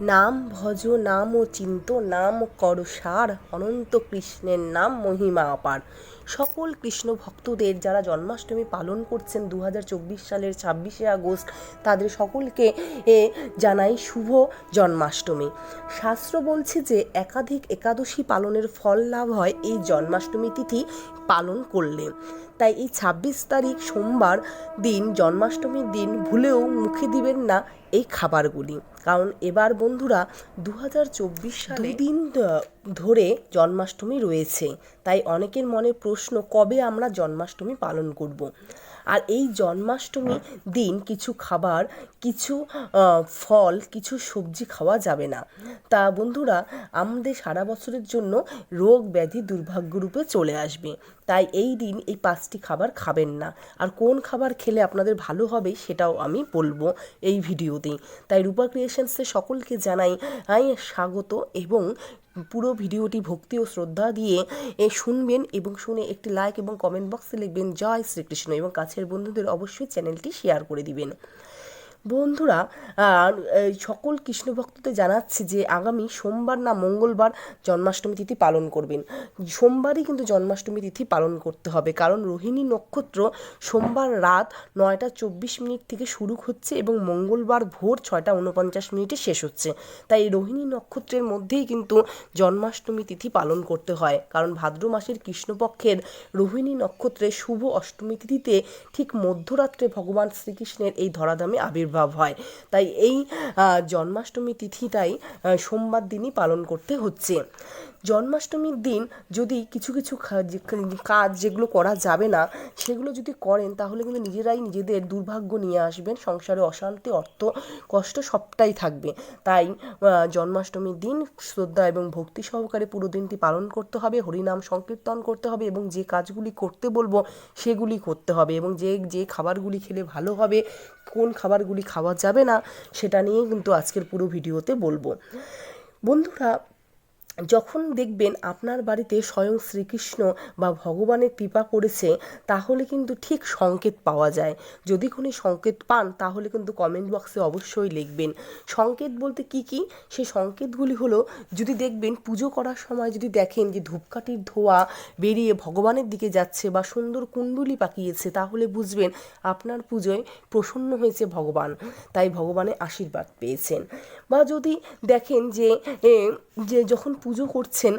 নাম ভজ নাম ও চিন্ত নাম কর সার অনন্ত কৃষ্ণের নাম মহিমা অপার। সকল কৃষ্ণ ভক্তদের যারা জন্মাষ্টমী পালন করছেন দু হাজার চব্বিশ সালের ছাব্বিশে আগস্ট, তাদের সকলকে এ জানাই শুভ জন্মাষ্টমী। শাস্ত্র বলছে যে, একাধিক একাদশী পালনের ফল লাভ হয় এই জন্মাষ্টমী তিথি পালন করলে। তাই এই ছাব্বিশ তারিখ সোমবার দিন, জন্মাষ্টমীর দিন ভুলেও মুখে দিবেন না এই খাবারগুলি। কারণ এবার বন্ধুরা দু হাজার চব্বিশ সালে দিন ধরে জন্মাষ্টমী রয়েছে। তাই অনেকের মনে প্রশ্ন, কবে আমরা জন্মাষ্টমী পালন করব। আর এই জন্মাষ্টমী দিন কিছু খাবার, কিছু ফল, কিছু সবজি খাওয়া যাবে না। তা বন্ধুরা, আমাদের সারা বছরের জন্য রোগ ব্যাধি দুর্ভাগ্যরূপে চলে আসবে। তাই এই দিন এই পাঁচটি খাবার খাবেন না। আর কোন খাবার খেলে আপনাদের ভালো হবে সেটাও আমি বলব এই ভিডিওতেই তাই রূপা ক্রিয়েশনসের সকলকে জানাই স্বাগত এবং পুরো ভিডিওটি ভক্তি ও শ্রদ্ধা দিয়ে শুনবেন এবং শুনে একটি লাইক এবং কমেন্ট বক্সে লিখবেন, জয় শ্রীকৃষ্ণ এবং কাছের বন্ধুদের অবশ্যই চ্যানেলটি শেয়ার করে দিবেন। বন্ধুরা সকল কৃষ্ণ ভক্তদের জানাচ্ছি যে আগামী সোমবার না মঙ্গলবার জন্মাষ্টমী তিথি পালন করবেন। সোমবারই কিন্তু জন্মাষ্টমী তিথি পালন করতে হবে, কারণ রোহিণী নক্ষত্র সোমবার রাত নয়টা চব্বিশ মিনিট থেকে শুরু হচ্ছে এবং মঙ্গলবার ভোর ছয়টা উনপঞ্চাশ মিনিটে শেষ হচ্ছে। তাই রোহিণী নক্ষত্রের মধ্যেই কিন্তু জন্মাষ্টমী তিথি পালন করতে হয়, কারণ ভাদ্র মাসের কৃষ্ণপক্ষের রোহিণী নক্ষত্রের শুভ অষ্টমী তিথিতে ঠিক মধ্যরাত্রে ভগবান শ্রীকৃষ্ণের এই ধরাধামে আবির্ভাব হয়। তাই এই জন্মাষ্টমী তিথিটাই সোমবার দিনই পালন করতে হচ্ছে। জন্মাষ্টমীর দিন যদি কিছু কিছু কাজ যেগুলো করা যাবে না, সেগুলো যদি করেন, তাহলে কিন্তু নিজেরাই নিজেদের দুর্ভাগ্য নিয়ে আসবেন। সংসারে অশান্তি, অর্থ, কষ্ট সবটাই থাকবে। তাই জন্মাষ্টমীর দিন শ্রদ্ধা এবং ভক্তি সহকারে পুরো দিনটি পালন করতে হবে, হরিনাম সংকীর্তন করতে হবে এবং যে কাজগুলি করতে বলব, সেগুলি করতে হবে এবং যে যে খাবারগুলি খেলে ভালো হবে, কোন খাবারগুলি খাওয়া যাবে না সেটা নিয়েই কিন্তু আজকের পুরো ভিডিওতে বলব। বন্ধুরা যখন দেখবেন আপনার বাড়িতে স্বয়ং শ্রীকৃষ্ণ বা ভগবানের কৃপা করেছে, তাহলে কিন্তু ঠিক সংকেত পাওয়া যায়। যদি কোনো সংকেত পান, তাহলে কিন্তু কমেন্ট বক্সে অবশ্যই লিখবেন। সংকেত বলতে কি কি? সেই সংকেতগুলি হলো, যদি দেখবেন পুজো করার সময় যদি দেখেন যে ধূপকাঠির ধোয়া বেরিয়ে ভগবানের দিকে যাচ্ছে বা সুন্দর কুণ্ডলি পাকিয়েছে, তাহলে বুঝবেন আপনার পুজোয় প্রসন্ন হয়েছে ভগবান। তাই ভগবানের আশীর্বাদ পেয়েছেন। বা যদি দেখেন যে যে যখন পুজো করছেন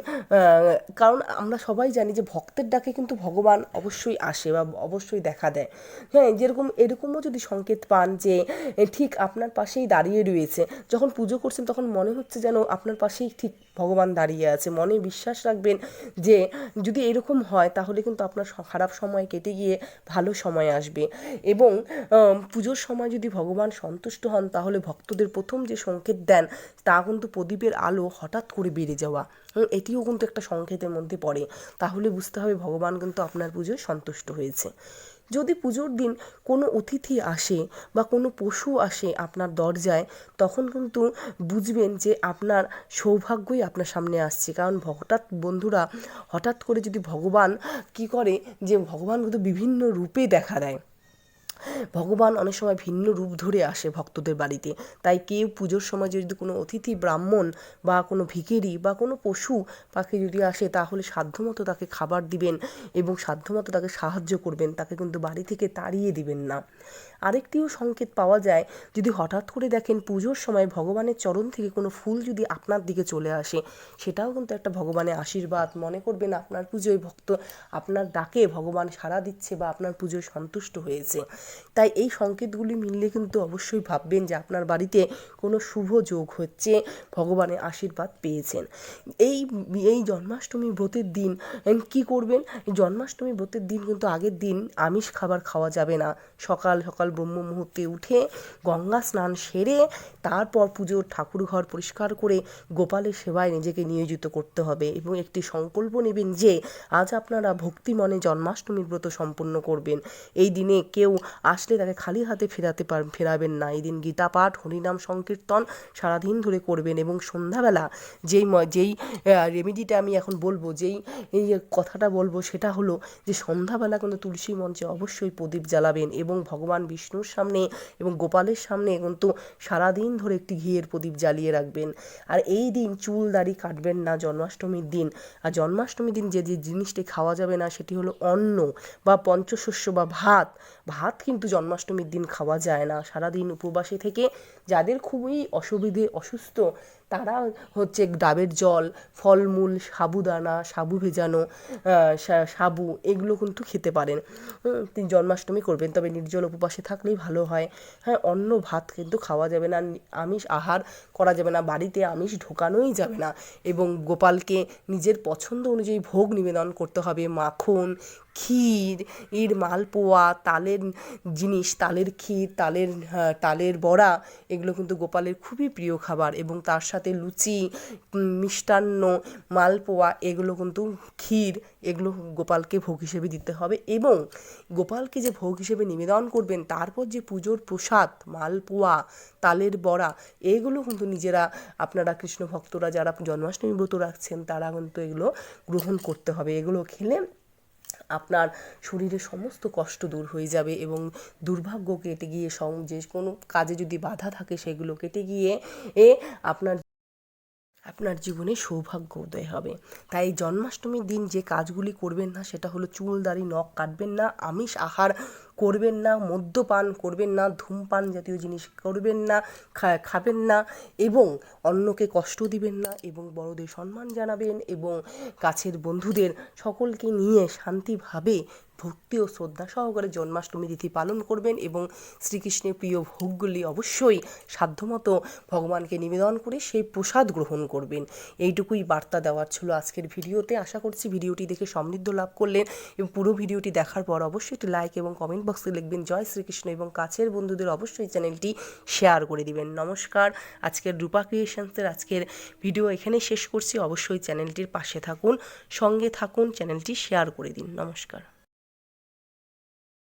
কারণ আমরা সবাই জানি যে ভক্তের ডাকে কিন্তু ভগবান অবশ্যই আসে বা অবশ্যই দেখা দেয়। হ্যাঁ যেরকম, এরকমও যদি সংকেত পান যে ঠিক আপনার পাশেই দাঁড়িয়ে রয়েছে, যখন পুজো করছেন তখন মনে হচ্ছে যেন আপনার পাশেই ঠিক ভগবান দাঁড়িয়ে আছে। মনে বিশ্বাস রাখবেন যে, যদি এরকম হয় তাহলে কিন্তু আপনার খারাপ সময় কেটে গিয়ে ভালো সময় আসবে। এবং পুজোর সময় যদি ভগবান সন্তুষ্ট হন তাহলে ভক্তদের প্রথম যে সংকেত দেন তা কিন্তু প্রদীপের আলো হঠাৎ করে বেড়ে যাওয়া হুম, এটিও কিন্তু একটা সংকেতের মধ্যে পড়ে। তাহলে বুঝতে হবে ভগবান কিন্তু আপনার পুজোয় সন্তুষ্ট হয়েছে। যদি পুজোর দিন কোনো অতিথি আসে বা কোনো পশু আসে আপনার দরজায় তখন কিন্তু বুঝবেন যে আপনার সৌভাগ্যই আপনার সামনে আসছে। কারণ হঠাৎ বন্ধুরা হঠাৎ করে যদি ভগবান কি করে যে ভগবান কিন্তু বিভিন্ন রূপে দেখা দেয়। ভগবান অনেক সময় ভিন্ন রূপ ধরে আসে ভক্তদের বাড়িতে। তাই কেউ পুজোর সময় যদি কোনো অতিথি, ব্রাহ্মণ বা কোনো ভিখিরি বা কোনো পশু পাখি যদি আসে, তাহলে সাধ্যমতো তাকে খাবার দিবেন এবং সাধ্যমতো তাকে সাহায্য করবেন। তাকে কিন্তু বাড়ি থেকে তাড়িয়ে দিবেন না। আরেকটিও সংকেত পাওয়া যায়, যদি হঠাৎ করে দেখেন পুজোর সময় ভগবানের চরণ থেকে কোনো ফুল যদি আপনার দিকে চলে আসে, সেটাও কিন্তু একটা ভগবানের আশীর্বাদ। মনে করবেন আপনার পুজোয় ভক্ত আপনার ডাকে ভগবান সাড়া দিচ্ছে বা আপনার পুজোয় সন্তুষ্ট হয়েছে। তাই এই সংকেতগুলি মিললে কিন্তু অবশ্যই ভাববেন যে আপনার বাড়িতে কোনো শুভ যোগ হচ্ছে। ভগবানের আশীর্বাদ পেয়েছেন। এই এই জন্মাষ্টমী ব্রতের দিন কি করবেন? জন্মাষ্টমী ব্রতের দিন কিন্তু আগের দিন আমিষ খাবার খাওয়া যাবে না। সকাল সকাল ব্রহ্ম মুহূর্তে উঠে গঙ্গা স্নান সেরে তারপর পুজোর ঠাকুর ঘর পরিষ্কার করে গোপালের সেবায় নিজেকে নিয়োজিত করতে হবে এবং একটি সংকল্প নেবেন যে আজ আপনারা ভক্তি মনে জন্মাষ্টমীর ব্রত সম্পন্ন করবেন। এই দিনে কেউ আসলে তাকে খালি হাতে ফেরাতে পার ফেরাবেন না। এই দিন গীতা পাঠ, হরিনাম, সংকীর্তন সারাদিন ধরে করবেন এবং সন্ধ্যাবেলা যেই যেই রেমেডিটা আমি এখন বলব, যেই, এই কথাটা বলব সেটা হলো যে সন্ধ্যাবেলা কিন্তু তুলসী মঞ্চে অবশ্যই প্রদীপ জ্বালাবেন এবং ভগবান বিষ্ণুর সামনে এবং গোপালের সামনে কিন্তু সারাদিন ধরে একটি ঘিয়ের প্রদীপ জ্বালিয়ে রাখবেন। আর এই দিন চুল, দাড়ি কাটবেন না জন্মাষ্টমীর দিন। আর জন্মাষ্টমীর দিন যে যে জিনিসটি খাওয়া যাবে না সেটি হলো অন্ন বা পঞ্চশস্য বা ভাত। ভাত কিন্তু জন্মাষ্টমীর দিন খাওয়া যায় না। সারাদিন উপবাসে থেকে যাদের খুবই অসুবিধে অসুস্থ তারা হচ্ছে ডাবের জল ফলমূল সাবুদানা সাবু ভেজানো সাবু এগুলো কিন্তু খেতে পারেন। তিনি জন্মাষ্টমী করবেন তবে নির্জল উপবাসে থাকলেই ভালো হয়। হ্যাঁ অন্য ভাত কিন্তু খাওয়া যাবে না আমিষ আহার করা যাবে না বাড়িতে আমিষ ঢোকানোই যাবে না। এবং গোপালকে নিজের পছন্দ অনুযায়ী ভোগ নিবেদন করতে হবে। মাখন ক্ষীর ইর মালপোয়া তালের জিনিস তালের ক্ষীর তালের হ্যাঁ, তালের বড়া এগুলো কিন্তু গোপালের খুবই প্রিয় খাবার। এবং তার সাথে লুচি মিষ্টান্ন, মালপোয়া, এগুলো কিন্তু ক্ষীর, এগুলো গোপালকে ভোগ হিসেবে দিতে হবে এবং গোপালকে যে ভোগ হিসেবে নিবেদন করবেন, তারপর যে পুজোর প্রসাদ, মালপোয়া, তালের বড়া, এগুলো কিন্তু নিজেরা আপনারা কৃষ্ণ ভক্তরা যারা জন্মাষ্টমী ব্রত রাখছেন, তারা কিন্তু এগুলো গ্রহণ করতে হবে। এগুলো খেলে আপনার শরীরে সমস্ত কষ্ট দূর হয়ে যাবে এবং দুর্ভাগ্য কেটে গিয়ে যে কোনো কাজে যদি বাধা থাকে, সেগুলো কেটে গিয়ে এ আপনার আপনার জীবনে সৌভাগ্য উদয় হবে। তাই জন্মাষ্টমীর দিন যে কাজগুলি করবেন না, সেটা হলো চুল, দাড়ি, নখ কাটবেন না, আমিষ, আহার করবেন না, মদ্যপান করবেন না, ধূমপান জাতীয় জিনিস করবেন না খাবেন না এবং অন্যকে কষ্ট দিবেন না এবং বড়দের সম্মান জানাবেন এবং কাছের বন্ধুদের সকলকে নিয়ে শান্তিভাবে ভক্তি ও শ্রদ্ধা সহকারে জন্মাষ্টমী তিথি পালন করবেন এবং শ্রীকৃষ্ণের প্রিয় ভোগগুলি অবশ্যই সাধ্যমতো ভগবানকে নিবেদন করে সেই প্রসাদ গ্রহণ করবেন। এইটুকুই বার্তা দেওয়ার ছিল আজকের ভিডিওতে। আশা করছি ভিডিওটি দেখে সমৃদ্ধ লাভ করলেন এবং পুরো ভিডিওটি দেখার পর অবশ্যই একটি লাইক এবং কমেন্ট বক্সে লিখবেন জয় শ্রীকৃষ্ণ এবং কাছের বন্ধুদের অবশ্যই চ্যানেলটি শেয়ার করে দিবেন। নমস্কার, আজকের রূপা ক্রিয়েশনসের আজকের ভিডিও এখানে শেষ করছি। অবশ্যই চ্যানেলটির পাশে থাকুন, সঙ্গে থাকুন, চ্যানেলটি শেয়ার করে দিন। নমস্কার।